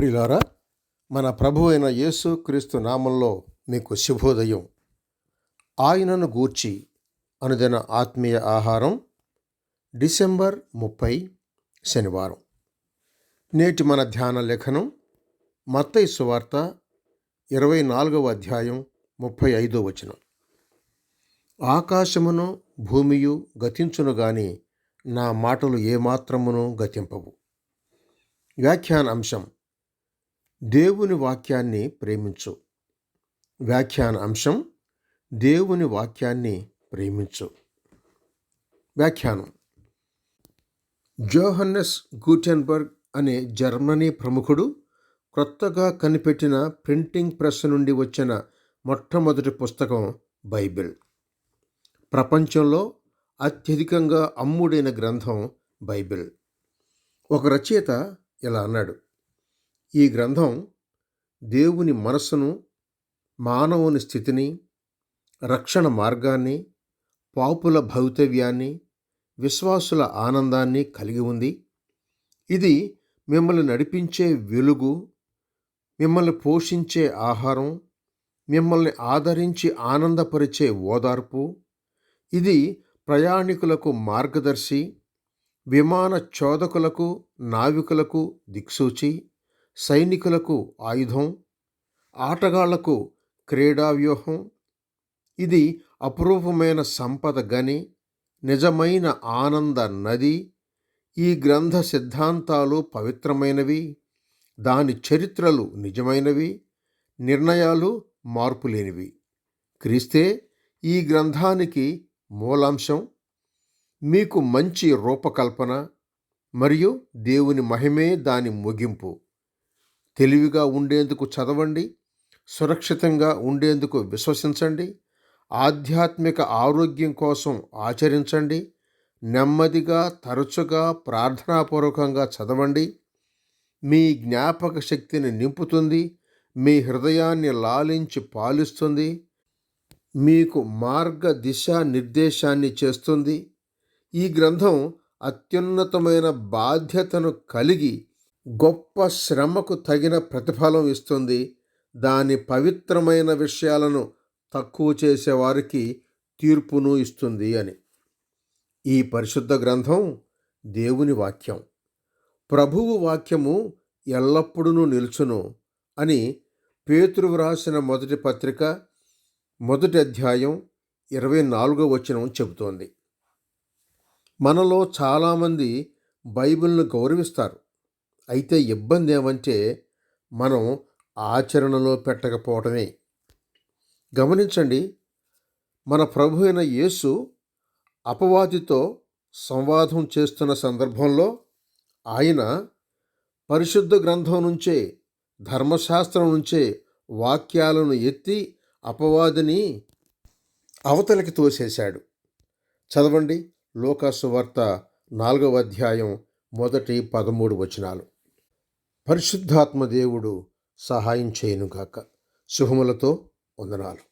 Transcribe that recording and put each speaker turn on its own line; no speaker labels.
ప్రియులారా మన ప్రభు అయిన యేసు క్రీస్తు నామంలో మీకు శుభోదయం. ఆయనను గూర్చి అనుదిన ఆత్మీయ ఆహారం డిసెంబర్ ముప్పై శనివారం. నేటి మన ధ్యాన లేఖనం మత్తయి సువార్త ఇరవై నాలుగవ అధ్యాయం ముప్పై ఐదో వచనం. ఆకాశమును భూమియు గతించును గాని నా మాటలు ఏమాత్రమును గతింపవు. వ్యాఖ్యాన అంశం దేవుని వాక్యాన్ని ప్రేమించు. వ్యాఖ్యాన అంశం దేవుని వాక్యాన్ని ప్రేమించు. వ్యాఖ్యానం జోహన్నెస్ గూటెన్బర్గ్ అనే జర్మనీ ప్రముఖుడు కొత్తగా కనిపెట్టిన ప్రింటింగ్ ప్రెస్ నుండి వచ్చిన మొట్టమొదటి పుస్తకం బైబిల్. ప్రపంచంలో అత్యధికంగా అమ్ముడైన గ్రంథం బైబిల్. ఒక రచయిత ఇలా అన్నాడు ఈ గ్రంథం దేవుని మనస్సును మానవుని స్థితిని రక్షణ మార్గాన్ని పాపుల భవితవ్యాన్ని విశ్వాసుల ఆనందాన్ని కలిగి ఉంది. ఇది మిమ్మల్ని నడిపించే వెలుగు మిమ్మల్ని పోషించే ఆహారం మిమ్మల్ని ఆదరించి ఆనందపరిచే ఓదార్పు ఇది ప్రయాణికులకు మార్గదర్శి విమాన చోదకులకు నావికులకు దిక్సూచి సైనికులకు ఆయుధం ఆటగాళ్ళకు క్రీడా వ్యూహం ఇది అపురూపమైన సంపద గని నిజమైన ఆనంద నది ఈ గ్రంథ సిద్ధాంతాలు పవిత్రమైనవి దాని చరిత్రలు నిజమైనవి నిర్ణయాలు మార్పులేనివి. క్రీస్తే ఈ గ్రంథానికి మూలాంశం మీకు మంచి రూపకల్పన మరియు దేవుని మహిమే దాని ముగింపు. తెలివిగా ఉండేందుకు చదవండి సురక్షితంగా ఉండేందుకు విశ్వసించండి ఆధ్యాత్మిక ఆరోగ్యం కోసం ఆచరించండి నెమ్మదిగా తరచుగా ప్రార్థనాపూర్వకంగా చదవండి. మీ జ్ఞాపక శక్తిని నింపుతుంది మీ హృదయాన్ని లాలించి పాలిస్తుంది మీకు మార్గ దిశా నిర్దేశాన్ని చేస్తుంది. ఈ గ్రంథం అత్యున్నతమైన బాధ్యతను కలిగి గొప్ప శ్రమకు తగిన ప్రతిఫలం ఇస్తుంది. దాని పవిత్రమైన విషయాలను తక్కువ చేసేవారికి తీర్పును ఇస్తుంది అని. ఈ పరిశుద్ధ గ్రంథం దేవుని వాక్యం. ప్రభువు వాక్యము ఎల్లప్పుడూ నిలుచును అని పేతురు వ్రాసిన మొదటి పత్రిక మొదటి అధ్యాయం ఇరవై నాలుగో వచనం చెబుతోంది. మనలో చాలామంది బైబిల్ను గౌరవిస్తారు. అయితే ఇబ్బంది ఏమంటే మనం ఆచరణలో పెట్టకపోవటమే. గమనించండి మన ప్రభు అయిన యేసు అపవాదితో సంవాదం చేస్తున్న సందర్భంలో ఆయన పరిశుద్ధ గ్రంథం నుంచే ధర్మశాస్త్రం నుంచే వాక్యాలను ఎత్తి అపవాదిని అవతలికి తోసేశాడు. చదవండి లోకాసు వార్త నాలుగవ అధ్యాయం మొదటి పదమూడు వచనాలు. పరిశుద్ధాత్మ దేవుడు సహాయం చేయనుగాక. శుభములతో వందనాలు.